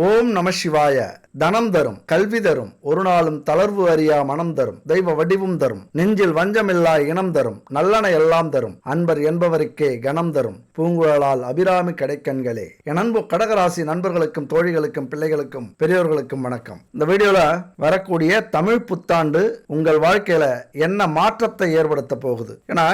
ஓம் நம சிவாய. தனம் தரும் கல்வி தரும் ஒரு நாளும் தளர்வு அறியா மனம் தரும் தெய்வ வடிவும் தரும் நெஞ்சில் வஞ்சமில்லா இனம் தரும் நல்லன எல்லாம் தரும் அன்பர் என்பவருக்கே கனம் தரும் பூங்குழலால் அபிராமி கடைக்கண்களே. என் அன்பு கடகராசி நண்பர்களுக்கும் தோழிகளுக்கும் பிள்ளைகளுக்கும் பெரியோர்களுக்கும் வணக்கம். இந்த வீடியோல வரக்கூடிய தமிழ் புத்தாண்டு உங்கள் வாழ்க்கையில என்ன மாற்றத்தை ஏற்படுத்த போகுது? ஏன்னா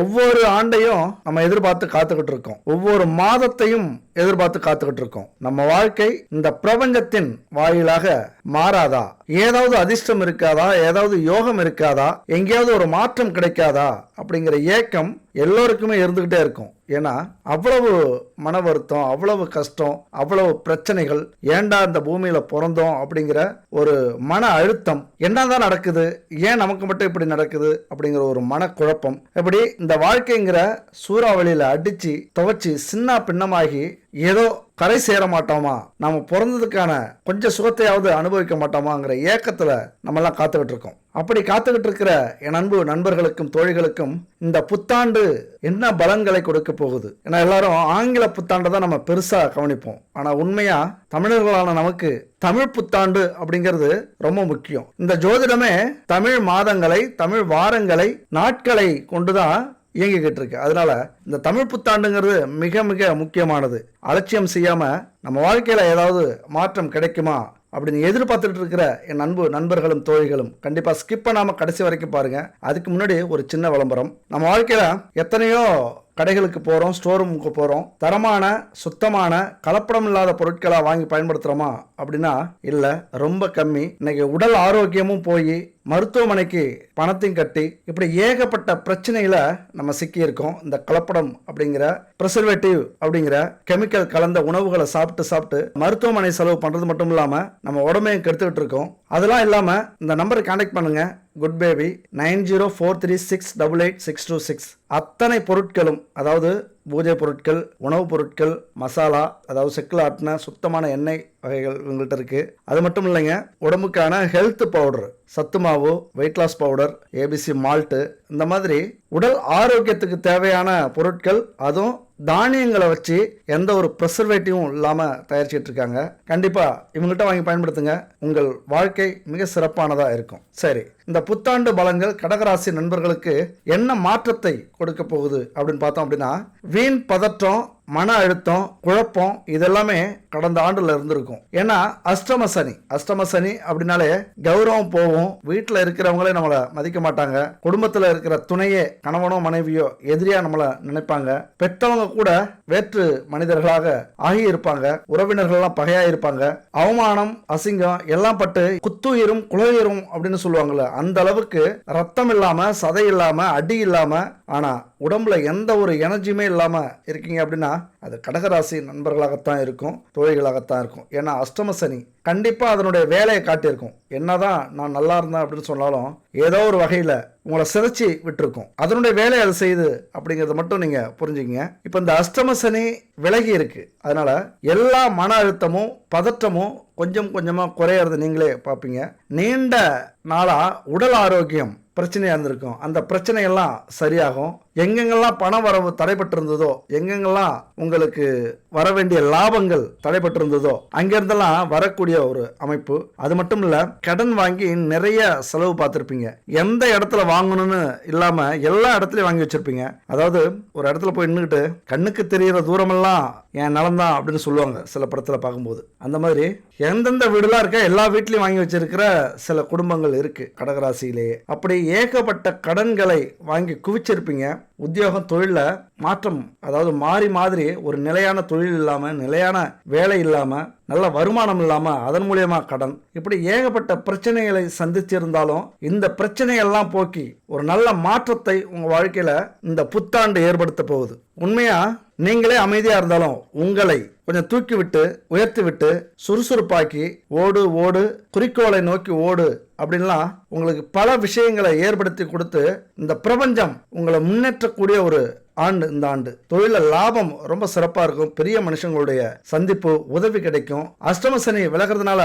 ஒவ்வொரு ஆண்டையும் நம்ம எதிர்பார்த்து காத்துக்கிட்டு இருக்கோம். ஒவ்வொரு மாதத்தையும் எதிர்பார்த்து காத்துக்கிட்டு இருக்கோம். நம்ம வாழ்க்கை இந்த பிரபஞ்சத்தின் வாயில வாயிலாக மாறாதா? ஏதாவது அதிர்ஷ்டம் இருக்காதா? ஏதாவது யோகம் இருக்காதா? எங்கேயாவது ஒரு மாற்றம் கிடைக்காதா? அப்படிங்கிற ஏக்கம் எல்லோருக்குமே இருந்துகிட்டே இருக்கும். ஏன்னா அவ்வளவு மன வருத்தம் அவ்வளவு கஷ்டம் அவ்வளவு பிரச்சனைகள் ஏன்டா இந்த பூமியில பிறந்தோம் அப்படிங்கிற ஒரு மன அழுத்தம் என்னதான் நடக்குது? ஏன் நமக்கு மட்டும் இப்படி நடக்குது? அப்படிங்கிற ஒரு மனக்குழப்பம். இப்படி இந்த வாழ்க்கைங்கிற சூறாவளியில அடிச்சு துவச்சி சின்ன பின்னமாகி ஏதோ கரை சேர மாட்டோமா? நம்ம பிறந்ததுக்கான கொஞ்சம் சுகத்தையாவது அனுபவிக்க மாட்டோமாங்கிற ஏக்கத்தில் நம்ம எல்லாம் காத்துக்கிட்டு இருக்கோம் அப்படி காத்துக்கிட்டு இருக்கிற என் அன்பு நண்பர்களுக்கும் தோழிகளுக்கும் இந்த புத்தாண்டு என்ன பலன்களை கொடுக்க போகுது? ஏன்னா எல்லாரும் ஆங்கில புத்தாண்டை தான் நம்ம பெருசாக கவனிப்போம். ஆனால் உண்மையாக தமிழர்களான நமக்கு தமிழ் புத்தாண்டு அப்படிங்கிறது ரொம்ப முக்கியம். இந்த ஜோதிடமே தமிழ் மாதங்களை தமிழ் வாரங்களை நாட்களை கொண்டுதான் இயங்கிக்கிட்டு இருக்கு அதனால இந்த தமிழ் புத்தாண்டுங்கிறது மிக மிக முக்கியமானது. அலட்சியம் செய்யாம நம்ம வாழ்க்கையில ஏதாவது மாற்றம் கிடைக்குமா அப்படின்னு எதிர்பார்த்துட்டு இருக்கிற என் அன்பு நண்பர்களும் தோழிகளும் கண்டிப்பாக ஸ்கிப் பண்ணாமல் கடைசி வரைக்கும் பாருங்கள் அதுக்கு முன்னாடி ஒரு சின்ன விளம்பரம். நம்ம வாழ்க்கையில் எத்தனையோ கடைகளுக்கு போகிறோம் ஸ்டோர் ரூமுக்கு போகிறோம் தரமான சுத்தமான கலப்படம் இல்லாத பொருட்களாக வாங்கி பயன்படுத்துகிறோமா அப்படின்னா இல்லை ரொம்ப கம்மி. இன்னைக்கு உடல் ஆரோக்கியமும் போய் மருத்துவமனைக்கு பணத்தையும் கட்டி இப்படி ஏகப்பட்ட பிரச்சனையில நம்ம சிக்கியிருக்கோம். இந்த கலப்படம் அப்படிங்கிற ப்ரிசர்வேட்டிவ் அப்படிங்கிற கெமிக்கல் கலந்த உணவுகளை சாப்பிட்டு சாப்பிட்டு மருத்துவமனை செலவு பண்றது மட்டும் இல்லாம நம்ம உடம்பையும் கெடுத்துக்கிட்டு இருக்கோம். அதெல்லாம் இல்லாம இந்த நம்பரை கான்டாக்ட் பண்ணுங்க. Good baby nine zero four three six double eight six two six. அத்தனை பொருட்களும் அதாவது பூஜை பொருட்கள் உணவுப் பொருட்கள் மசாலா அதாவது செக்கில் ஆட்டின சுத்தமான எண்ணெய் வகைகள் இவங்கள்ட்ட இருக்கு. அது மட்டும் இல்லைங்க உடம்புக்கான ஹெல்த் பவுடர் சத்து மாவு weight loss powder ABC malt இந்த மாதிரி உடல் ஆரோக்கியத்துக்கு தேவையான பொருட்கள் அதுவும் தானியங்களை வச்சு எந்த ஒரு ப்ரெசர்வேட்டிவும் இல்லாமல் தயாரிச்சிட்டு இருக்காங்க. கண்டிப்பாக இவங்கள்ட்ட வாங்கி பயன்படுத்துங்க. உங்கள் வாழ்க்கை மிக சிறப்பானதாக இருக்கும். சரி இந்த புத்தாண்டு பலன்கள் கடகராசி நண்பர்களுக்கு என்ன மாற்றத்தை கொடுக்க போகுது அப்படின்னு பார்த்தோம் அப்படின்னா வீண் பதற்றம் மன அழுத்தம் குழப்பம் இதெல்லாமே கடந்த ஆண்டுல இருந்திருக்கும். ஏன்னா அஷ்டம சனி அஷ்டம சனி அப்படின்னாலே கௌரவம் போகும். வீட்டில் இருக்கிறவங்களே நம்மளை மதிக்க மாட்டாங்க. குடும்பத்தில் இருக்கிற துணையே கணவனோ மனைவியோ எதிரியா நம்மளை நினைப்பாங்க. பெற்றவங்க கூட வேற்று மனிதர்களாக ஆகி இருப்பாங்க உறவினர்கள்லாம் பகையா இருப்பாங்க அவமானம் அசிங்கம் எல்லாம் பட்டு குத்துயிரும் குலையிரும் அப்படின்னு சொல்லுவாங்கல்ல அந்த அளவுக்கு ரத்தம் இல்லாம சதை இல்லாம அடி இல்லாம ஆனா உடம்புல எந்த ஒரு எனர்ஜியுமே இல்லாமல் இருக்கீங்க அப்படின்னா அது கடகராசி நண்பர்களாகத்தான் இருக்கும் தோழிகளாகத்தான் இருக்கும். ஏன்னா அஷ்டம சனி கண்டிப்பாக அதனுடைய வேலையை காட்டியிருக்கும். என்னதான் நான் நல்லா இருந்தேன் அப்படின்னு சொன்னாலும் ஏதோ ஒரு வகையில் உங்களை சிதைச்சி விட்டுருக்கும். அதனுடைய வேலையை அது செய்யுது அப்படிங்கிறத மட்டும் நீங்கள் புரிஞ்சுக்கங்க. இப்போ இந்த அஷ்டம சனி விலகி இருக்கு. அதனால எல்லா மன அழுத்தமும் பதற்றமும் கொஞ்சம் கொஞ்சமாக குறையறது நீங்களே பார்ப்பீங்க. நீண்ட நாளாக உடல் ஆரோக்கியம் பிரச்சனையாக இருந்திருக்கும். அந்த பிரச்சனையெல்லாம் சரியாகும். எங்கெங்கெல்லாம் பண வரவு தடைபட்டிருந்ததோ எங்கெங்கெல்லாம் உங்களுக்கு வர வேண்டிய லாபங்கள் தடைபட்டிருந்ததோ அங்கிருந்தெல்லாம் வரக்கூடிய ஒரு அமைப்பு. அது மட்டும் இல்ல கடன் வாங்கி நிறைய செலவு பார்த்துருப்பீங்க. எந்த இடத்துல வாங்கணும்னு இல்லாம எல்லா இடத்துலயும் வாங்கி வச்சிருப்பீங்க. அதாவது ஒரு இடத்துல போய் நின்றுக்கிட்டு கண்ணுக்கு தெரியிற தூரமெல்லாம் என் நலம்தான் அப்படின்னு சொல்லுவாங்க சில படத்தில் பார்க்கும்போது. அந்த மாதிரி எந்தெந்த வீடுலாம் இருக்க எல்லா வீட்லையும் வாங்கி வச்சிருக்கிற சில குடும்பங்கள் இருக்கு கடகராசியிலேயே அப்படி ஏகப்பட்ட கடன்களை வாங்கி குவிச்சிருப்பீங்க. உத்தியோகம் தொழிலில் மாற்றம் அதாவது மாறி மாதிரி ஒரு நிலையான தொழில் இல்லாமல் நிலையான வேலை இல்லாமல் நல்ல வருமானம் இல்லாமல் அதன் மூலயமா கடன். இப்படி ஏகப்பட்ட பிரச்சனைகளை சந்திச்சிருந்தாலும் இந்த பிரச்சனையெல்லாம் போக்கி ஒரு நல்ல மாற்றத்தை உங்கள் வாழ்க்கையில் இந்த புத்தாண்டு ஏற்படுத்த போகுது. உண்மையாக நீங்களே அமைதியாக இருந்தாலும் உங்களை கொஞ்சம் தூக்கி விட்டு உயர்த்தி விட்டு சுறுசுறுப்பாக்கி ஓடு ஓடு குறிக்கோளை நோக்கி ஓடு அப்படின்லாம் உங்களுக்கு பல விஷயங்களை ஏற்படுத்தி கொடுத்து இந்த பிரபஞ்சம் உங்களை முன்னேற்றக்கூடிய ஒரு ஆண்டு இந்த ஆண்டு. தொழில லாபம் ரொம்ப சிறப்பா இருக்கும். பெரிய மனுஷங்களுடைய சந்திப்பு உதவி கிடைக்கும். அஷ்டம சனி விலகிறதுனால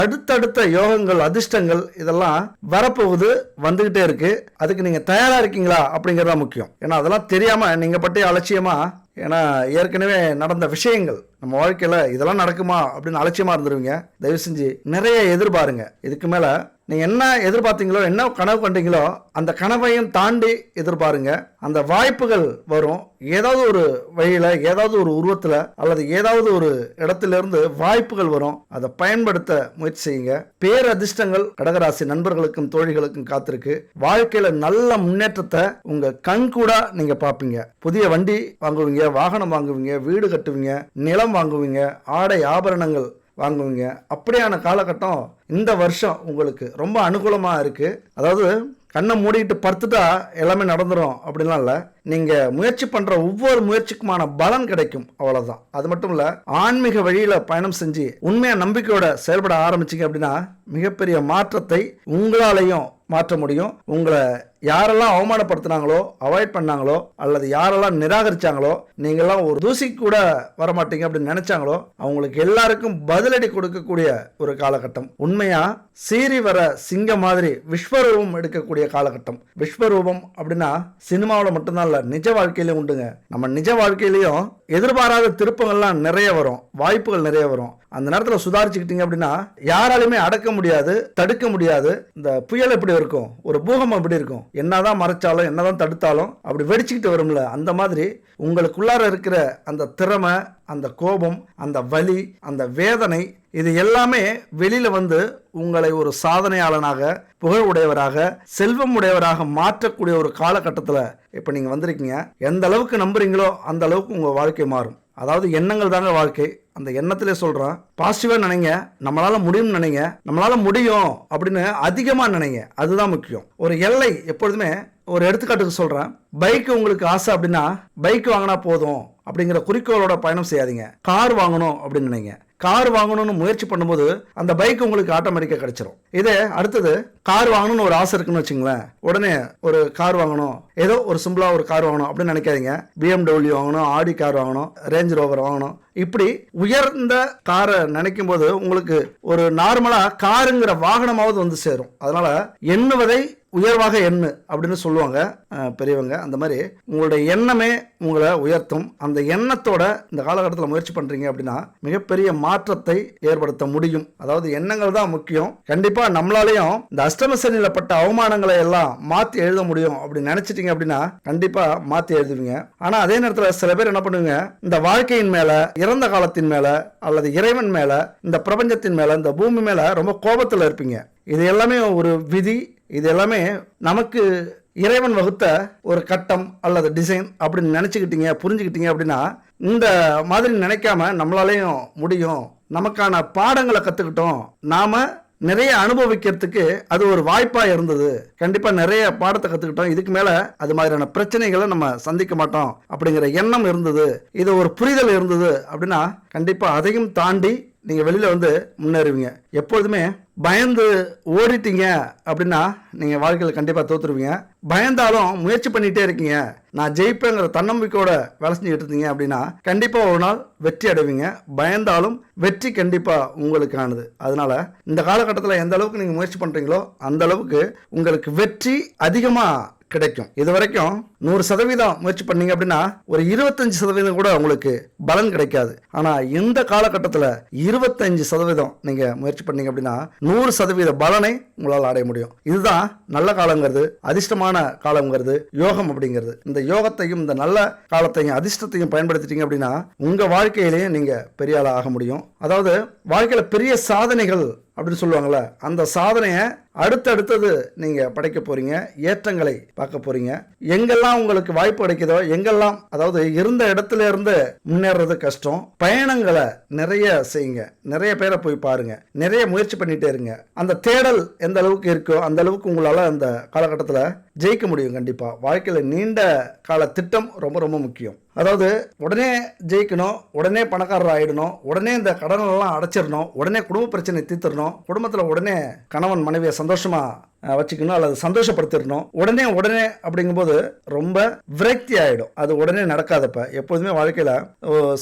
அடுத்தடுத்த யோகங்கள் அதிர்ஷ்டங்கள் இதெல்லாம் வரப்போகுது வந்துகிட்டே இருக்கு. அதுக்கு நீங்க தயாரா இருக்கீங்களா அப்படிங்கறதா முக்கியம். ஏன்னா அதெல்லாம் தெரியாம நீங்க பற்றி அலட்சியமா ஏன்னா ஏற்கனவே நடந்த விஷயங்கள் நம்ம வாழ்க்கையில் இதெல்லாம் நடக்குமா அப்படின்னு அலட்சியமாக இருந்துருவீங்க. தயவு செஞ்சு நிறைய எதிர்பாருங்க. இதுக்கு மேலே நீங்கள் என்ன எதிர்பார்த்தீங்களோ என்ன கனவு கண்டீங்களோ அந்த கனவையும் தாண்டி எதிர்பாருங்க. அந்த வாய்ப்புகள் வரும். ஏதாவது ஒரு வழியில் ஏதாவது ஒரு உருவத்தில் அல்லது ஏதாவது ஒரு இடத்துல இருந்து வாய்ப்புகள் வரும். அதை பயன்படுத்த முயற்சி செய்யுங்க. பேரதிர்ஷ்டங்கள் கடகராசி நண்பர்களுக்கும் தோழிகளுக்கும் காத்திருக்கு. வாழ்க்கையில் நல்ல முன்னேற்றத்தை உங்கள் கண் கூட பார்ப்பீங்க. புதிய வண்டி வாங்குவீங்க வாகனம் வாங்குவீங்க வீடு கட்டுவீங்க நிலம் வாங்குவீங்க ஆடை ஆபரணங்கள் வாங்குவீங்க. அப்படியான காலகட்டம் இந்த வருஷம் உங்களுக்கு ரொம்ப அனுகூலமாக இருக்குது அதாவது கண்ணை மூடிட்டு படுத்துட்டா எல்லாமே நடந்துரும் அப்படிலாம் இல்லை. நீங்கள் முயற்சி பண்ணுற ஒவ்வொரு முயற்சிக்குமான பலன் கிடைக்கும். அவ்வளோதான் அது மட்டும் இல்லை ஆன்மீக வழியில் பயணம் செஞ்சு உண்மையாக நம்பிக்கையோட செயல்பட ஆரம்பிச்சிங்க அப்படின்னா மிகப்பெரிய மாற்றத்தை உங்களாலையும் மாற்ற முடியும். உங்களை யாரெல்லாம் அவமானப்படுத்தினாங்களோ அவாய்ட் பண்ணாங்களோ அல்லது யாரெல்லாம் நிராகரிச்சாங்களோ நீங்கள்லாம் ஒரு தூசி கூட வரமாட்டீங்க அப்படின்னு நினைச்சாங்களோ அவங்களுக்கு எல்லாருக்கும் பதிலடி கொடுக்கக்கூடிய ஒரு காலகட்டம். உண்மையா சீறி வர சிங்கம் மாதிரி விஸ்வரூபம் எடுக்கக்கூடிய காலகட்டம். விஸ்வரூபம் அப்படின்னா சினிமாவில் மட்டும்தான் இல்லை நிஜ வாழ்க்கையிலையும் உண்டுங்க. நம்ம நிஜ வாழ்க்கையிலையும் எதிர்பாராத திருப்பங்கள்லாம் நிறைய வரும் வாய்ப்புகள் நிறைய வரும். அந்த நேரத்தில் சுதாரிச்சுக்கிட்டீங்க அப்படின்னா யாராலையுமே அடக்க முடியாது தடுக்க முடியாது. இந்த புயல் எப்படி இருக்கும்? ஒரு பூகம்பம் எப்படி இருக்கும்? என்னதான் மறைச்சாலும் என்னதான் தடுத்தாலும் அப்படி வெடிச்சுக்கிட்டு வரும்ல அந்த மாதிரி உங்களுக்குள்ளார இருக்கிற அந்த திறமை அந்த கோபம் அந்த வலி அந்த வேதனை இது எல்லாமே வெளியில வந்து உங்களை ஒரு சாதனையாளனாக புகழ் உடையவராக செல்வம் உடையவராக மாற்றக்கூடிய ஒரு காலகட்டத்தில் இப்போ நீங்கள் வந்திருக்கீங்க. எந்த அளவுக்கு நம்புறீங்களோ அந்த அளவுக்கு உங்கள் வாழ்க்கை மாறும். அதாவது எண்ணங்கள் தாங்க வாழ்க்கை. அந்த எண்ணத்திலே சொல்கிறேன் பாசிட்டிவாக நினைங்க. நம்மளால் முடியும்னு நினைங்க. நம்மளால் முடியும் அப்படின்னு அதிகமாக நினைங்க. அதுதான் முக்கியம். ஒரு எல்லை எப்பொழுதுமே ஒரு எடுத்துக்காட்டுக்கு சொல்கிறேன் பைக் உங்களுக்கு ஆசை அப்படின்னா பைக் வாங்கினா போதும். அப்படிங்கிற குறிக்கோளோட பயணம் செய்யாதீங்க. கார் வாங்கணும் அப்படின்னு நினைங்க. கார் வாங்கணும்னு முயற்சி பண்ணும்போது அந்த பைக் உங்களுக்கு ஆட்டோமேட்டிக்காக கிடைச்சிரும். இதே அடுத்தது கார் வாங்கணும்னு ஒரு ஆசை இருக்குன்னு வச்சுங்களேன். உடனே ஒரு கார் வாங்கணும். ஏதோ ஒரு சிம்பிளாக ஒரு கார் வாங்கணும் அப்படின்னு நினைக்காதீங்க. பிஎம்டபிள்யூ வாங்கணும் ஆடி கார் வாங்கணும் ரேஞ்ச் ரோவர் வாங்கணும். இப்படி உயர்ந்த காரை நினைக்கும் போது உங்களுக்கு ஒரு நார்மலாக காருங்கிற வாகனமாவது வந்து சேரும். அதனால எண்ணுவதை உயர்வாக எண்ணு அப்படின்னு சொல்லுவாங்க பெரியவங்க. அந்த மாதிரி உங்களுடைய எண்ணமே உங்களை உயர்த்தும். அந்த எண்ணத்தோட இந்த காலகட்டத்தில் முயற்சி பண்ணுறீங்க அப்படின்னா மிகப்பெரிய மாற்றத்தை ஏற்படுத்த முடியும். அதாவது எண்ணங்கள் தான் முக்கியம். கண்டிப்பாக நம்மளாலையும் இந்த அஷ்டம சனியில பட்ட அவமானங்களை எல்லாம் மாற்றி எழுத முடியும் அப்படி நினச்சிட்டிங்க அப்படின்னா கண்டிப்பாக மாற்றி எழுதுவீங்க. ஆனால் அதே நேரத்தில் சில பேர் என்ன பண்ணுவீங்க இந்த வாழ்க்கையின் மேலே இறந்த காலத்தின் மேலே அல்லது இறைவன் மேலே இந்த பிரபஞ்சத்தின் மேலே இந்த பூமி மேலே ரொம்ப கோபத்தில் இருப்பீங்க. இது எல்லாமே ஒரு விதி இது எல்லாமே நமக்கு இறைவன் வகுத்த ஒரு கட்டம் அல்லது டிசைன் அப்படின்னு நினச்சிக்கிட்டீங்க புரிஞ்சுக்கிட்டீங்க அப்படின்னா இந்த மாதிரி நினைக்காம நம்மளாலேயும் முடியும். நமக்கான பாடங்களை கற்றுக்கிட்டோம் நாம் நிறைய அனுபவிக்கிறதுக்கு அது ஒரு வாய்ப்பாக இருந்தது. கண்டிப்பாக நிறைய பாடத்தை கற்றுக்கிட்டோம் இதுக்கு மேலே அது மாதிரியான பிரச்சனைகளை நம்ம சந்திக்க மாட்டோம் அப்படிங்கிற எண்ணம் இருந்தது. இது ஒரு புரிதல் இருந்தது அப்படின்னா கண்டிப்பாக அதையும் தாண்டி நீங்கள் வெளியில் வந்து முன்னேறுவீங்க. எப்பொழுதுமே பயந்து ஓடிட்டீங்க அப்படின்னா நீங்கள் வாழ்க்கையில் கண்டிப்பாக தோற்றுருவீங்க பயந்தாலும் முயற்சி பண்ணிகிட்டே இருக்கீங்க. நான் ஜெயிப்பேங்கிற தன்னம்பிக்கையோட வேலை செஞ்சுக்கிட்டு இருந்தீங்க அப்படின்னா கண்டிப்பாக ஒரு நாள் வெற்றி அடைவீங்க. பயந்தாலும் வெற்றி கண்டிப்பாக உங்களுக்கானது அதனால் இந்த காலகட்டத்தில் எந்த அளவுக்கு நீங்கள் முயற்சி பண்ணுறீங்களோ அந்த அளவுக்கு உங்களுக்கு வெற்றி அதிகமாக கிடைக்கும். இது வரைக்கும் நூறு சதவீதம் முயற்சி பண்ணீங்க அப்படின்னா ஒரு இருபத்தஞ்சு சதவீதம் கூட உங்களுக்கு பலன் கிடைக்காது. ஆனால் இந்த காலகட்டத்தில் இருபத்தஞ்சு சதவீதம் நீங்கள் முயற்சி பண்ணீங்க அப்படின்னா நூறு சதவீத பலனை உங்களால் அடைய முடியும். இதுதான் நல்ல காலங்கிறது அதிர்ஷ்டமான காலங்கிறது யோகம் அப்படிங்கிறது. இந்த யோகத்தையும் இந்த நல்ல காலத்தையும் அதிர்ஷ்டத்தையும் பயன்படுத்திட்டீங்க அப்படின்னா உங்கள் வாழ்க்கையிலேயே நீங்கள் பெரிய ஆளாக ஆக முடியும். அதாவது வாழ்க்கையில் பெரிய சாதனைகள் அப்படின்னு சொல்லுவாங்கள்ல அந்த சாதனையை அடுத்தடுத்தது நீங்கள் படைக்க போறீங்க ஏற்றங்களை பார்க்க போறீங்க. எங்கெல்லாம் உங்களுக்கு வாய்ப்பு கிடைக்குதோ எங்கெல்லாம் அதாவது இருந்த இடத்துல இருந்து முன்னேறது கஷ்டம் பயணங்களை நிறைய செய்யுங்க. நிறைய பேரை போய் பாருங்க. நிறைய முயற்சி பண்ணிட்டே இருங்க. அந்த தேடல் எந்த அளவுக்கு இருக்கோ அந்த அளவுக்கு உங்களால் அந்த காலகட்டத்தில் ஜெயிக்க முடியும் கண்டிப்பாக வாழ்க்கையில் நீண்ட கால திட்டம் ரொம்ப ரொம்ப முக்கியம். அதாவது உடனே ஜெயிக்கணும் உடனே பணக்காரர் ஆகிடணும் உடனே இந்த கடனெல்லாம் அடைச்சிடணும் உடனே குடும்ப பிரச்சனை தீர்த்திடணும் குடும்பத்தில் உடனே கணவன் மனைவியை சந்தோஷமாக வச்சுக்கணும் அல்லது சந்தோஷப்படுத்திடணும் உடனே உடனே அப்படிங்கும்போது ரொம்ப விரக்தி ஆகிடும் அது உடனே நடக்காதப்ப. எப்போதுமே வாழ்க்கையில்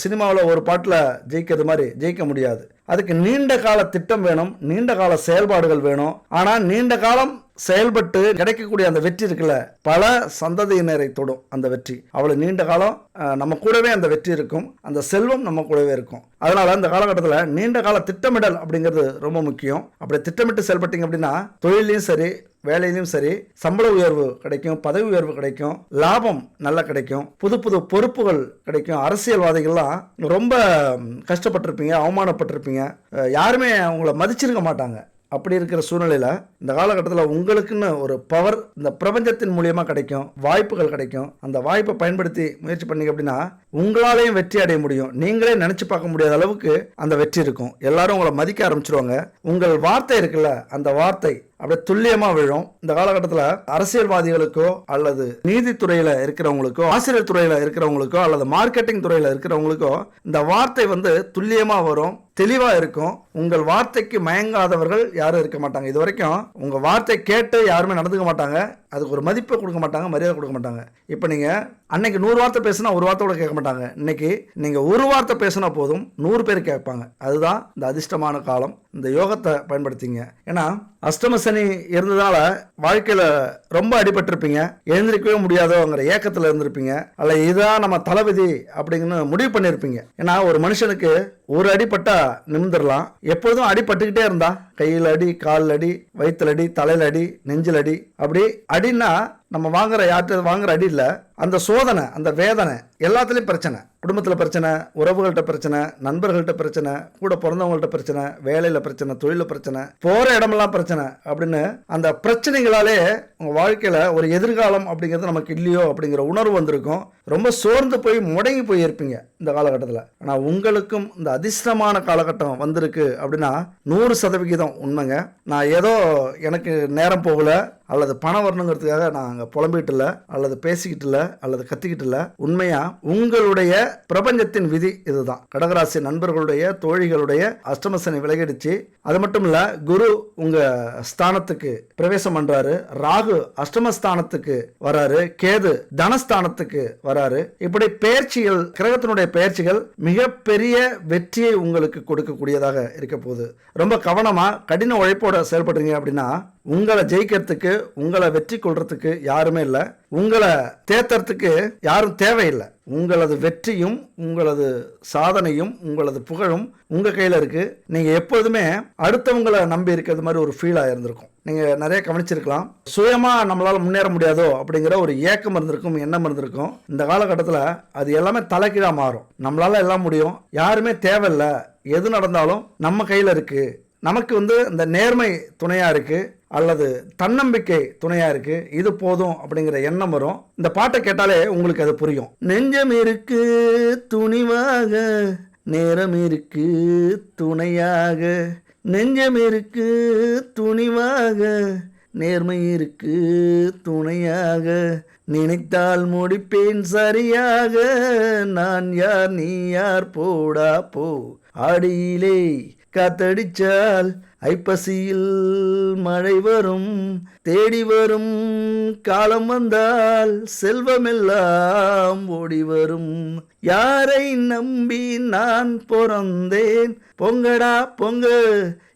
சினிமாவில் ஒரு பாட்டில் ஜெயிக்கிறது மாதிரி ஜெயிக்க முடியாது. அதுக்கு நீண்ட கால திட்டம் வேணும் நீண்ட கால செயல்பாடுகள் வேணும். ஆனால் நீண்ட காலம் செயல்பட்டு கிடைக்கக்கூடிய அந்த வெற்றி இருக்குல்ல பல சந்ததியினரை தொடும் அந்த வெற்றி. அவ்வளவு நீண்ட காலம் நம்ம கூடவே அந்த வெற்றி இருக்கும் அந்த செல்வம் நம்ம கூடவே இருக்கும். அதனால அந்த காலகட்டத்தில் நீண்ட கால திட்டமிடல் அப்படிங்கிறது ரொம்ப முக்கியம். அப்படி திட்டமிட்டு செயல்பட்டீங்க அப்படின்னா தொழிலையும் சரி வேலையிலும் சரி சம்பள உயர்வு கிடைக்கும் பதவி உயர்வு கிடைக்கும் லாபம் நல்லா கிடைக்கும் புது புது பொறுப்புகள் கிடைக்கும். அரசியல்வாதிகள்லாம் ரொம்ப கஷ்டப்பட்டிருப்பீங்க அவமானப்பட்டிருப்பீங்க. யாருமே உங்களை மதிச்சிருக்க மாட்டாங்க. அப்படி இருக்கிற சூழ்நிலையில் இந்த காலகட்டத்தில் உங்களுக்குன்னு ஒரு பவர் இந்த பிரபஞ்சத்தின் மூலயமா கிடைக்கும் வாய்ப்புகள் கிடைக்கும். அந்த வாய்ப்பை பயன்படுத்தி முயற்சி பண்ணீங்க அப்படின்னா உங்களாலையும் வெற்றி அடைய முடியும். நீங்களே நினச்சி பார்க்க முடியாத அளவுக்கு அந்த வெற்றி இருக்கும். எல்லாரும் உங்களை மதிக்க ஆரம்பிச்சிருவாங்க. உங்கள் வார்த்தை இருக்குல்ல அந்த வார்த்தை அப்படியே துல்லியமா விழும். இந்த காலகட்டத்தில் அரசியல்வாதிகளுக்கோ அல்லது நீதித்துறையில இருக்கிறவங்களுக்கோ ஆசிரியர் துறையில இருக்கிறவங்களுக்கோ அல்லது மார்க்கெட்டிங் துறையில இருக்கிறவங்களுக்கோ இந்த வார்த்தை வந்து துல்லியமா வரும் தெளிவா இருக்கும். உங்கள் வார்த்தைக்கு மயங்காதவர்கள் யாரும் இருக்க மாட்டாங்க. இது வரைக்கும் உங்க வார்த்தை கேட்டு யாருமே நடந்துக்க மாட்டாங்க. அதுக்கு ஒரு மதிப்பை கொடுக்க மாட்டாங்க மரியாதை கொடுக்க மாட்டாங்க. இப்போ நீங்க அன்னைக்கு நூறு வார்த்தை பேசினா ஒரு வார்த்தை கூட கேட்க மாட்டாங்க. இன்னைக்கு நீங்கள் ஒரு வார்த்தை பேசினா போதும் நூறு பேர் கேட்பாங்க. அதுதான் இந்த அதிர்ஷ்டமான காலம். இந்த யோகத்தை பயன்படுத்திங்க. ஏன்னா அஷ்டம சனி இருந்ததால வாழ்க்கையில் ரொம்ப அடிபட்டிருப்பீங்க. எழுந்திருக்கவே முடியாதோங்கிற ஏக்கத்தில் இருந்திருப்பீங்க. அல்ல இதான் நம்ம தலைவிதி அப்படிங்கன்னு முடிவு பண்ணியிருப்பீங்க ஏன்னா ஒரு மனுஷனுக்கு ஒரு அடிப்பட்டா நிமிந்துடலாம் எப்பொழுதும் அடிபட்டுக்கிட்டே இருந்தா. கையில் அடி காலில் அடி வயிற்றுல அடி தலையில அடி நெஞ்சில் அடி. அப்படி அடின்னா நம்ம வாங்குற யார்கிட்ட வாங்குற அடி இல்லை. அந்த சோதனை அந்த வேதனை எல்லாத்துலேயும் பிரச்சனை. குடும்பத்தில் பிரச்சனை உறவுகள்கிட்ட பிரச்சனை நண்பர்கள்ட்ட பிரச்சனை கூட பிறந்தவங்கள்ட்ட பிரச்சனை வேலையில் பிரச்சனை தொழிலில் பிரச்சனை போகிற இடமெல்லாம் பிரச்சனை அப்படின்னு அந்த பிரச்சனைகளாலே உங்கள் வாழ்க்கையில் ஒரு எதிர்காலம் அப்படிங்கிறது நமக்கு இல்லையோ அப்படிங்கிற உணர்வு வந்திருக்கும். ரொம்ப சோர்ந்து போய் முடங்கி போய் இருப்பீங்க இந்த காலகட்டத்தில். ஆனால் உங்களுக்கும் இந்த அதிர்ஷ்டமான காலகட்டம் வந்திருக்கு அப்படின்னா நூறு சதவிகிதம் உண்மைங்க. நான் ஏதோ எனக்கு நேரம் போகல அல்லது பணம் வரணுங்கிறதுக்காக நான் அங்கே புலம்பிகிட்டு இல்லை அல்லது பேசிக்கிட்டு இல்லை அல்லது கத்திக்கிட்டு இல்லை. உண்மையாக உங்களுடைய பிரபஞ்சத்தின் விதி இதுதான். கடகராசி நண்பர்களுடைய தோழிகளுடைய அஷ்டமசனை விலகிடுச்சு. அது மட்டும் இல்ல குரு உங்க ஸ்தானத்துக்கு பிரவேசம் பண்றாரு. ராகு அஷ்டமஸ்தானத்துக்கு வராரு. கேது தனஸ்தானத்துக்கு வராரு. இப்படி பெயர்ச்சிகள் கிரகத்தினுடைய பெயர்ச்சிகள் மிகப்பெரிய வெற்றியை உங்களுக்கு கொடுக்கக்கூடியதாக இருக்க போகுது. ரொம்ப கவனமா கடின உழைப்போட செயல்படுறீங்க அப்படின்னா உங்களை ஜெயிக்கிறதுக்கு உங்களை வெற்றி கொள்றதுக்கு யாருமே இல்லை. உங்களை தேத்துறதுக்கு யாரும் தேவையில்லை. உங்களது வெற்றியும் உங்களது சாதனையும் உங்களது புகழும் உங்கள் கையில் இருக்குது நீங்கள் எப்போதுமே அடுத்தவங்களை நம்பி இருக்கிறது மாதிரி ஒரு ஃபீலாக இருந்திருக்கும். நீங்கள் நிறைய கவனிச்சிருக்கலாம். சுயமாக நம்மளால் முன்னேற முடியாதோ அப்படிங்கிற ஒரு ஏக்கம் இருந்திருக்கும் எண்ணம் இருந்திருக்கும். இந்த காலகட்டத்தில் அது எல்லாமே தலைக்கீழாக மாறும். நம்மளால் எல்லாம் முடியும். யாருமே தேவையில்லை. எது நடந்தாலும் நம்ம கையில் இருக்குது நமக்கு வந்து இந்த நேர்மை துணையாக இருக்குது அல்லது தன்னம்பிக்கை துணையாக இருக்குது இது போதும் அப்படிங்கிற எண்ணம் வரும். இந்த பாட்டை கேட்டாலே உங்களுக்கு அது புரியும். நெஞ்சம் இருக்கு துணிவாக நேரம் இருக்கு துணையாக. நெஞ்சம் இருக்கு துணிவாக நேர்மை இருக்கு துணையாக. நினைத்தால் முடிப்பேன் சரியாக நான் யார் நீ யார் போடா போ. அடியிலே காத்தடிச்சால் ஐப்பசியில் மழை வரும் தேடி வரும் காலம் வந்தால் செல்வமெல்லாம் ஓடி வரும். யாரை நம்பி நான் பிறந்தேன்? பொங்கடா பொங்க.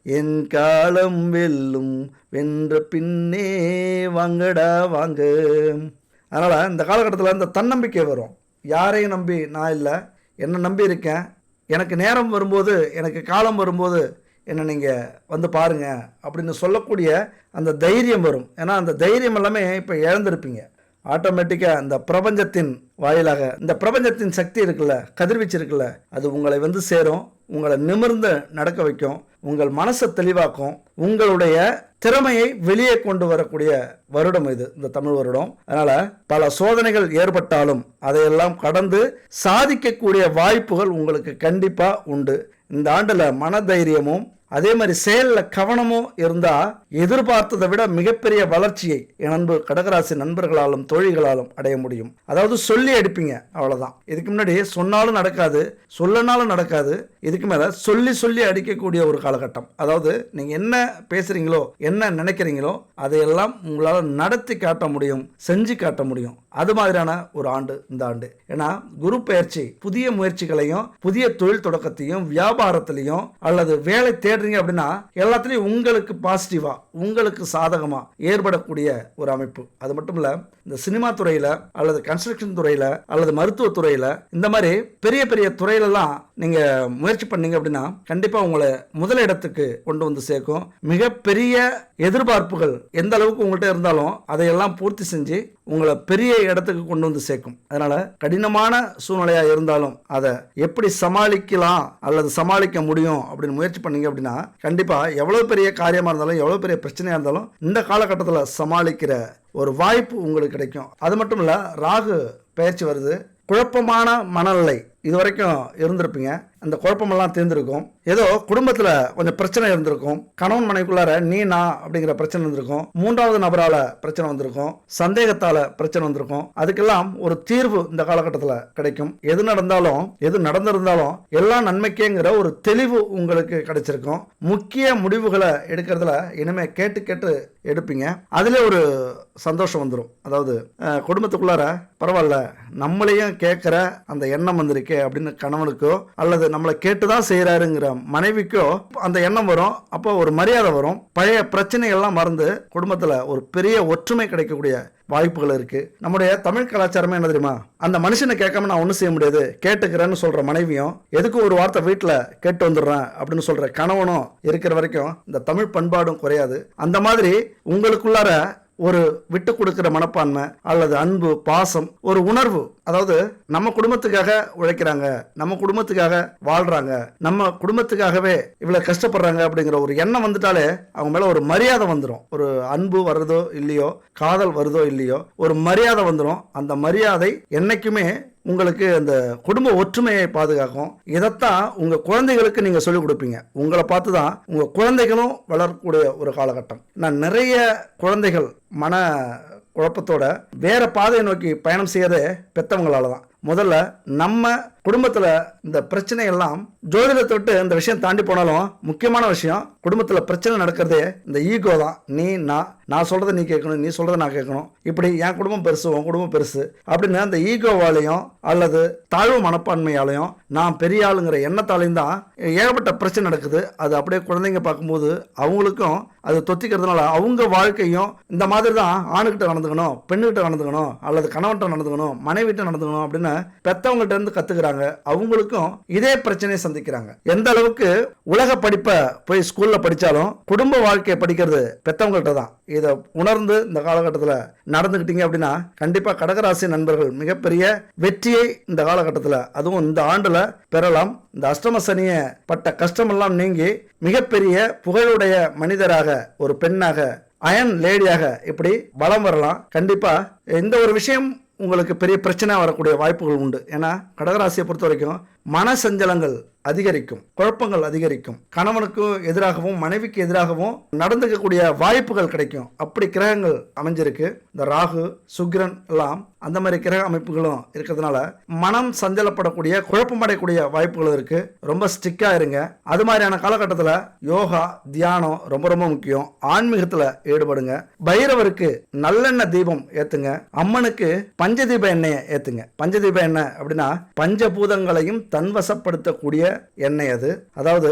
என் காலம் வெல்லும் வென்ற பின்னே வாங்கடா வாங்க. அதனால் இந்த காலகட்டத்தில் இந்த தன்னம்பிக்கை வரும். யாரையும் நம்பி நான் இல்லை. என்னை நம்பி இருக்கேன் எனக்கு நேரம் வரும்போது எனக்கு காலம் வரும்போது என்னை நீங்கள் வந்து பாருங்க அப்படின்னு சொல்லக்கூடிய அந்த தைரியம் வரும். ஏன்னா அந்த தைரியம் எல்லாமே இப்போ இழந்திருப்பீங்க. ஆட்டோமேட்டிக்காக இந்த பிரபஞ்சத்தின் வாயிலாக இந்த பிரபஞ்சத்தின் சக்தி இருக்குல்ல கதிர்வீச்சு இருக்குல்ல அது உங்களை வந்து சேரும். உங்களை நிமிர்ந்து நடக்க வைக்கும் உங்கள் மனசை தெளிவாக்கும் உங்களுடைய திறமையை வெளியே கொண்டு வரக்கூடிய வருடம் இது இந்த தமிழ் வருடம். அதனால பல சோதனைகள் ஏற்பட்டாலும் அதையெல்லாம் கடந்து சாதிக்கக்கூடிய வாய்ப்புகள் உங்களுக்கு கண்டிப்பா உண்டு. இந்த ஆண்டில் மன தைரியமும் அதே மாதிரி செயலில் கவனமும் இருந்தால் எதிர்பார்த்ததை விட மிகப்பெரிய வளர்ச்சியை என் அன்பு கடகராசி நண்பர்களாலும் தோழிகளாலும் அடைய முடியும். அதாவது சொல்லி அடிப்பீங்க அவ்வளோதான் இதுக்கு முன்னாடி சொன்னாலும் நடக்காது சொல்லனாலும் நடக்காது. இதுக்கு மேலே சொல்லி சொல்லி அடிக்கக்கூடிய ஒரு காலகட்டம். அதாவது நீங்கள் என்ன பேசுகிறீங்களோ என்ன நினைக்கிறீங்களோ அதையெல்லாம் உங்களால் நடத்தி காட்ட முடியும் செஞ்சு காட்ட முடியும். அது மாதிரியான ஒரு ஆண்டு இந்த ஆண்டு. ஏன்னா குரு பயிற்சி புதிய முயற்சிகளையும் புதிய தொழில் தொடக்கத்தையும் வியாபாரத்திலையும் அல்லது வேலை தேட முன்னேறீங்க அப்படின்னா எல்லாத்துலேயும் உங்களுக்கு பாசிட்டிவா உங்களுக்கு சாதகமாக ஏற்படக்கூடிய ஒரு அமைப்பு. அது மட்டும் இல்லை இந்த சினிமா துறையில் அல்லது கன்ஸ்ட்ரக்ஷன் துறையில் அல்லது மருத்துவ துறையில் இந்த மாதிரி பெரிய பெரிய துறையிலலாம் நீங்கள் முயற்சி பண்ணீங்க அப்படின்னா கண்டிப்பாக உங்களை முதலிடத்துக்கு கொண்டு வந்து சேர்க்கும். மிகப்பெரிய எதிர்பார்ப்புகள் எந்த அளவுக்கு உங்கள்கிட்ட இருந்தாலும் அதையெல்லாம் பூர்த்தி செஞ்சு உங்களை பெரிய இடத்துக்கு கொண்டு வந்து சேர்க்கும். அதனால கடினமான சூழ்நிலையா இருந்தாலும் அதை எப்படி சமாளிக்கலாம் அல்லது சமாளிக்க முடியும் அப்படின்னு முயற்சி பண்ணீங்க அப்படின்னா கண்டிப்பா எவ்வளவு பெரிய காரியமா இருந்தாலும் எவ்வளவு பெரிய பிரச்சனையா இருந்தாலும் இந்த காலகட்டத்தில் சமாளிக்கிற ஒரு வாய்ப்பு உங்களுக்கு கிடைக்கும். அது மட்டும் இல்ல ராகு பயிற்சி வருது. குழப்பமான மனநிலை இது வரைக்கும் இருந்திருப்பீங்க. அந்த குழப்பமெல்லாம் தீர்ந்திருக்கும். ஏதோ குடும்பத்தில் கொஞ்சம் பிரச்சனை இருந்திருக்கும். கணவன் மனைவிக்குள்ளார நீ நான் அப்படிங்கிற பிரச்சனை இருந்திருக்கும். மூன்றாவது நபரால் பிரச்சனை வந்திருக்கும். சந்தேகத்தால் பிரச்சனை வந்திருக்கும். அதுக்கெல்லாம் ஒரு தீர்வு இந்த காலகட்டத்தில் கிடைக்கும். எது நடந்தாலும் எது நடந்திருந்தாலும் எல்லாம் நன்மைக்கேங்கிற ஒரு தெளிவு உங்களுக்கு கிடைச்சிருக்கும். முக்கிய முடிவுகளை எடுக்கிறதுல இனிமே கேட்டு கேட்டு எடுப்பீங்க. அதிலே ஒரு சந்தோஷம் வந்துடும் அதாவது குடும்பத்துக்குள்ளார பரவாயில்ல நம்மளையும் கேட்குற அந்த எண்ணம் வந்திருக்கே அப்படின்னு கணவனுக்கோ அல்லது நம்மளை கேட்டு தான் செய்கிறாருங்கிற மனைவிக்கோ அந்த எண்ணம் வரும். அப்போ ஒரு மரியாதை வரும். பழைய பிரச்சனைகள்லாம் மறந்து குடும்பத்தில் ஒரு பெரிய ஒற்றுமை கிடைக்கக்கூடிய வாய்ப்புகள் இருக்குது நம்முடைய தமிழ் கலாச்சாரமே என்ன தெரியுமா? அந்த மனுஷனை கேட்காம நான் ஒன்றும் செய்ய முடியாது. கேட்டுக்கிறேன்னு சொல்கிற மனைவியும் எதுக்கு ஒரு வார்த்தை வீட்டில் கேட்டு வந்துடுறேன்? அப்படின்னு சொல்கிற கணவனும் இருக்கிற வரைக்கும் இந்த தமிழ் பண்பாடும் குறையாது. அந்த மாதிரி உங்களுக்குள்ளார ஒரு விட்டு கொடுக்கிற மனப்பான்மை அல்லது அன்பு பாசம் ஒரு உணர்வு அதாவது நம்ம குடும்பத்துக்காக உழைக்கிறாங்க நம்ம குடும்பத்துக்காக வாழ்றாங்க நம்ம குடும்பத்துக்காகவே இவ்வளவு கஷ்டப்படுறாங்க அப்படிங்கிற ஒரு எண்ணம் வந்துட்டாலே அவங்க மேல ஒரு மரியாதை வந்துடும் ஒரு அன்பு வருதோ இல்லையோ காதல் வருதோ இல்லையோ ஒரு மரியாதை வந்துடும் அந்த மரியாதை என்னைக்குமே உங்களுக்கு அந்த குடும்ப ஒற்றுமையை பாதுகாக்கும். இதைத்தான் உங்கள் குழந்தைகளுக்கு நீங்கள் சொல்லிக் கொடுப்பீங்க. உங்களை பார்த்து தான் உங்கள் குழந்தைகளும் வளரக்கூடிய ஒரு காலகட்டம். நான் நிறைய குழந்தைகள் மன குழப்பத்தோட வேற பாதையை நோக்கி பயணம் செய்யறதே பெத்தவங்களால தான் முதல்ல நம்ம குடும்பத்தில் இந்த பிரச்சனை எல்லாம் ஜோதிடத்தை விட்டு இந்த விஷயம் தாண்டி போனாலும் முக்கியமான விஷயம் குடும்பத்தில் பிரச்சனை நடக்கிறதே இந்த ஈகோ தான். நீ நான் நான் சொல்கிறத நீ கேட்கணும் நீ சொல்கிறத நான் கேட்கணும். இப்படி என் குடும்பம் பெருசு உன் குடும்பம் பெருசு அப்படின்னு அந்த ஈகோவாலையும் அல்லது தாழ்வு மனப்பான்மையாலையும் நான் பெரிய ஆளுங்கிற எண்ணத்தாலையும் தான் ஏகப்பட்ட பிரச்சனை நடக்குது. அது அப்படியே குழந்தைங்க பார்க்கும்போது அவங்களுக்கும் அது தொத்திக்கிறதுனால அவங்க வாழ்க்கையும் இந்த மாதிரி தான் ஆணுகிட்ட நடந்துக்கணும் பெண்ணுகிட்ட நடந்துக்கணும் அல்லது கணவன்கிட்ட நடந்துக்கணும் மனைவிட்ட நடந்துக்கணும் அப்படின்னு பெற்றவங்கள்ட்ட இருந்து இருக்காங்க அவங்களுக்கும் இதே பிரச்சனையை சந்திக்கிறாங்க. எந்த அளவுக்கு உலக படிப்பை போய் ஸ்கூல்ல படிச்சாலும் குடும்ப வாழ்க்கையை படிக்கிறது பெத்தவங்கள்ட்ட தான். இதை உணர்ந்து இந்த காலகட்டத்தில் நடந்துக்கிட்டீங்க அப்படின்னா கண்டிப்பா கடகராசி நண்பர்கள் மிகப்பெரிய வெற்றியை இந்த காலகட்டத்தில் அதுவும் இந்த ஆண்டுல பெறலாம். இந்த அஷ்டம சனிய பட்ட கஷ்டமெல்லாம் நீங்கி மிகப்பெரிய புகழுடைய மனிதராக ஒரு பெண்ணாக அயன் லேடியாக இப்படி வலம் வரலாம். கண்டிப்பா இந்த ஒரு விஷயம் உங்களுக்கு பெரிய பிரச்சனை வரக்கூடிய வாய்ப்புகள் உண்டு. ஏன்னா கடகராசியை பொறுத்த வரைக்கும் மன சஞ்சலங்கள் அதிகரிக்கும் குழப்பங்கள் அதிகரிக்கும். கணவனுக்கு எதிராகவும் மனைவிக்கு எதிராகவும் நடந்துக்கக்கூடிய வாய்ப்புகள் கிடைக்கும். அப்படி கிரகங்கள் அமைஞ்சிருக்கு. இந்த ராகு சுக்ரன் எல்லாம் அந்த மாதிரி கிரக அமைப்புகளும் இருக்கிறதுனால மனம் சஞ்சலப்படக்கூடிய குழப்பமடையக்கூடிய வாய்ப்புகள் இருக்கு. ரொம்ப ஸ்ட்ரிக்டா இருங்க. அது மாதிரியான காலகட்டத்தில் யோகா தியானம் ரொம்ப ரொம்ப முக்கியம். ஆன்மீகத்தில் ஈடுபடுங்க. பைரவருக்கு நல்லெண்ணெய் தீபம் ஏத்துங்க. அம்மனுக்கு பஞ்சதீப எண்ணெயை ஏத்துங்க. பஞ்சதீப எண்ணெய் அப்படின்னா பஞ்சபூதங்களையும் தன்வசப்படுத்தக்கூடிய எண்ணெய் அது. அதாவது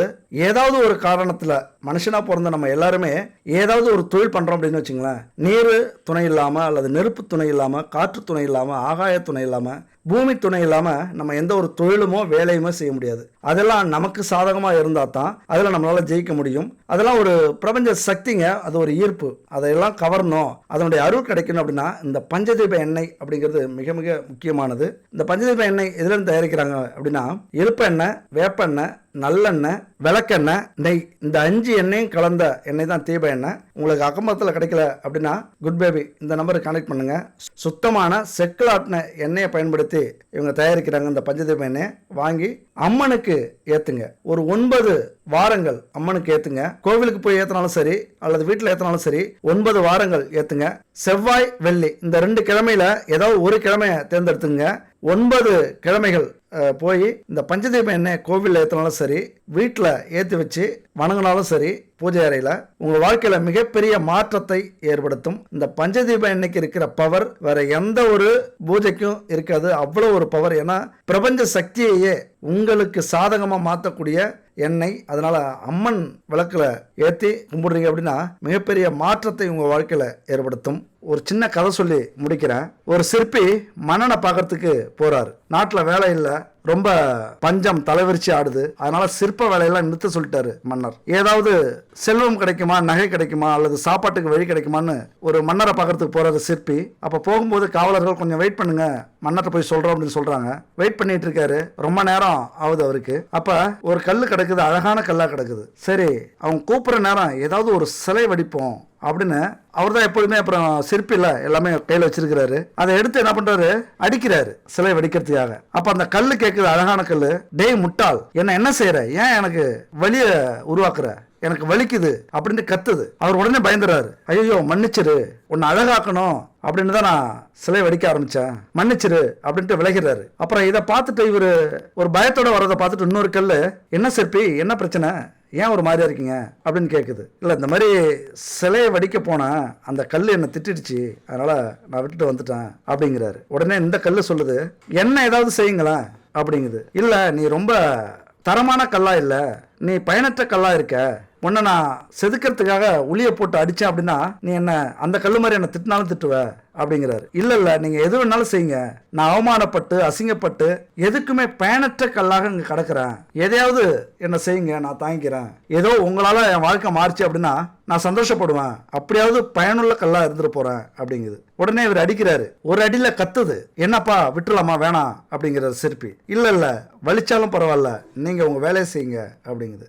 ஏதாவது ஒரு காரணத்தில் மனுஷனாக பிறந்த நம்ம எல்லாருமே ஏதாவது ஒரு தொழில் பண்ணுறோம் அப்படின்னு வச்சுங்களேன். நீர் துணை இல்லாமல் அல்லது நெருப்பு துணை இல்லாமல் காற்று துணை இல்லாமல் ஆகாய துணை இல்லாமல் பூமி துணை இல்லாமல் நம்ம எந்த ஒரு தொழிலுமோ வேலையுமோ செய்ய முடியாது. அதெல்லாம் நமக்கு சாதகமாக இருந்தால் தான் அதில் நம்மளால் ஜெயிக்க முடியும். அதெல்லாம் ஒரு பிரபஞ்ச சக்திங்க அது ஒரு ஈர்ப்பு. அதையெல்லாம் கவரணும். அதனுடைய அருள் கிடைக்கணும் அப்படின்னா இந்த பஞ்சதீப எண்ணெய் அப்படிங்கிறது மிக மிக முக்கியமானது. இந்த பஞ்சதீப எண்ணெய் எதுலேருந்து தயாரிக்கிறாங்க அப்படின்னா இழுப்ப எண்ணெய் வேப்பெண்ணெய் நல்லெண்ணெய் விளக்கெண்ணெய் நெய். இந்த அஞ்சு எண்ணெயும் கலந்த எண்ணெய் தான் தீப எண்ணெய். உங்களுக்கு அக்கம்பத்தில் கிடைக்கல அப்படின்னா குட் பேபி இந்த நம்பருக்கு கனெக்ட் பண்ணுங்க. சுத்தமான செக்கில் எண்ணெயை பயன்படுத்தி இவங்க தயாரிக்கிறாங்க இந்த பஞ்சதீப எண்ணெய். வாங்கி அம்மனுக்கு ஏத்துங்க. ஒரு ஒன்பது வாரங்கள் அம்மனுக்கு ஏத்துங்க. கோவிலுக்கு போய் ஏத்தினாலும் சரி அல்லது வீட்டில் ஏத்தினாலும் சரி ஒன்பது வாரங்கள் ஏத்துங்க. செவ்வாய் வெள்ளி இந்த ரெண்டு கிழமையில ஏதாவது ஒரு கிழமையை தேர்ந்தெடுத்துங்க. ஒன்பது கிழமைகள் போய் இந்த பஞ்சதீபம் எண்ணெய் கோவிலில் ஏற்றினாலும் சரி வீட்டில் ஏற்றி வச்சு வணங்கினாலும் சரி பூஜை அறையில் உங்கள் வாழ்க்கையில் மிகப்பெரிய மாற்றத்தை ஏற்படுத்தும். இந்த பஞ்சதீப எண்ணெய்க்கு இருக்கிற பவர் வேற எந்த ஒரு பூஜைக்கும் இருக்காது. அவ்வளோ ஒரு பவர் ஏன்னா பிரபஞ்ச சக்தியையே உங்களுக்கு சாதகமாக மாற்றக்கூடிய எண்ணெய் அதனால் அம்மன் விளக்கில் ஏற்றி கும்பிடுறீங்க அப்படின்னா மிகப்பெரிய மாற்றத்தை உங்கள் வாழ்க்கையில் ஏற்படுத்தும். ஒரு சின்ன கதை சொல்லி முடிக்கிறேன். ஒரு சிற்பி மன்னனை பார்க்கறதுக்கு போகிறார் நாட்டில் வேலை இல்லை. ரொம்ப பஞ்சம் தலைவிரிச்சு ஆடுது. அதனால சிற்ப வேலையெல்லாம் நிறுத்த சொல்லிட்டாரு மன்னர். ஏதாவது செல்வம் கிடைக்குமா நகை கிடைக்குமா அல்லது சாப்பாட்டுக்கு வழி கிடைக்குமான்னு ஒரு மன்னரை பார்க்கறதுக்கு போறாரு சிற்பி. அப்ப போகும்போது காவலர்கள் கொஞ்சம் வெயிட் பண்ணுங்க மன்னர்கிட்ட போய் சொல்றோம் அப்படின்னு சொல்றாங்க. வெயிட் பண்ணிட்டு இருக்காரு. ரொம்ப நேரம் ஆகுது அவருக்கு. அப்ப ஒரு கல் கிடக்குது அழகான கல்லா கிடக்குது. சரி அவங்க கூப்பிடுற நேரம் ஏதாவது ஒரு சிலை வடிப்போம். அப்படின்னு அவர் தான் எப்பொழுதுமே அப்புறம் சிற்பியில் எல்லாமே கையில் வச்சிருக்கிறாரு. அதை எடுத்து என்ன பண்றாரு? அடிக்கிறாரு சிலை வடிக்கிறதுக்காக. அப்போ அந்த கல் கேட்குது அழகான கல் டேய் முட்டாள் என்ன என்ன செய்யற ஏன் எனக்கு வழியை உருவாக்குற? எனக்கு வலிக்குது அப்படின்னு கத்துது. அவர் உடனே பயந்துறாரு. ஐயோ மன்னிச்சிரு. உன்னை அழகாக்கணும் அப்படின்னு தான் நான் சிலை வடிக்க ஆரம்பித்தேன் மன்னிச்சிரு அப்படின்ட்டு விலகிறாரு. அப்புறம் இதை பார்த்துட்டு இவர் ஒரு பயத்தோட வரதை பார்த்துட்டு இன்னொரு கல் என்ன சிற்பி என்ன பிரச்சனை? ஏன் ஒரு மாதிரியா இருக்கீங்க? அப்படின்னு கேட்குது இல்லை இந்த மாதிரி சிலையை வடிக்க போனேன் அந்த கல் என்னை திட்டிடுச்சு. அதனால நான் விட்டுட்டு வந்துட்டேன் அப்படிங்கிறாரு. உடனே இந்த கல் சொல்லுது என்ன ஏதாவது செய்யுங்களேன் அப்படிங்குது. இல்லை நீ ரொம்ப தரமான கல்லா இல்லை. நீ பயனற்ற கல்லா இருக்க. உன்னை நான் செதுக்கிறதுக்காக உளியை போட்டு அடித்தேன் அப்படின்னா நீ என்ன அந்த கல் மாதிரி என்னை திட்டினாலும் திட்டுவ? அப்படிங்கிறாரு. இல்லை இல்லை நீங்கள் எது வேணாலும் செய்யுங்க. நான் அவமானப்பட்டு அசிங்கப்பட்டு எதுக்குமே பயனற்ற கல்லாக இங்கே கிடக்கிறேன். எதையாவது என்னை செய்யுங்க நான் தாங்கிக்கிறேன். ஏதோ உங்களால் என் வாழ்க்கை மாறிச்சு அப்படின்னா நான் சந்தோஷப்படுவேன். அப்படியாவது பயனுள்ள கல்லா இருந்துட்டு போகிறேன் அப்படிங்குது. உடனே இவர் அடிக்கிறாரு. ஒரு அடியில் கத்துது. என்னப்பா விட்டுலாமா வேணாம் அப்படிங்கிறார் சிற்பி இல்லை இல்லை வலிச்சாலும் பரவாயில்ல. நீங்கள் உங்கள் வேலையை செய்யுங்க அப்படிங்குது.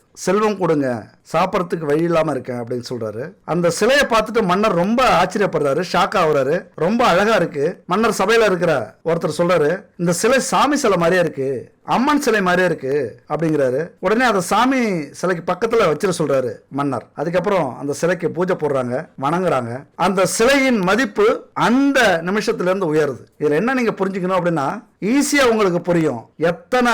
செல்வம் கொடுங்க சாப்பிட்றதுக்கு வழி இல்லாம இருக்கேன் அப்படின்னு சொல்றாரு. அந்த சிலையை பார்த்துட்டு மன்னர் ரொம்ப ஆச்சரியப்படுறாரு ஷாக் ஆகுறாரு. ரொம்ப அழகா இருக்கு. மன்னர் சபையில இருக்கிற ஒருத்தர் சொல்றாரு இந்த சிலை சாமி சிலை மாதிரியே இருக்கு அம்மன் சிலை மாதிரியே இருக்கு அப்படிங்கிறாரு. உடனே அதை சாமி சிலைக்கு பக்கத்துல வச்சிட சொல்றாரு மன்னர். அதுக்கப்புறம் அந்த சிலைக்கு பூஜை போடுறாங்க வணங்குறாங்க. அந்த சிலையின் மதிப்பு அந்த நிமிஷத்துல இருந்து உயருது. இதுல என்ன நீங்க புரிஞ்சுக்கணும் அப்படின்னா ஈஸியா உங்களுக்கு புரியும். எத்தனை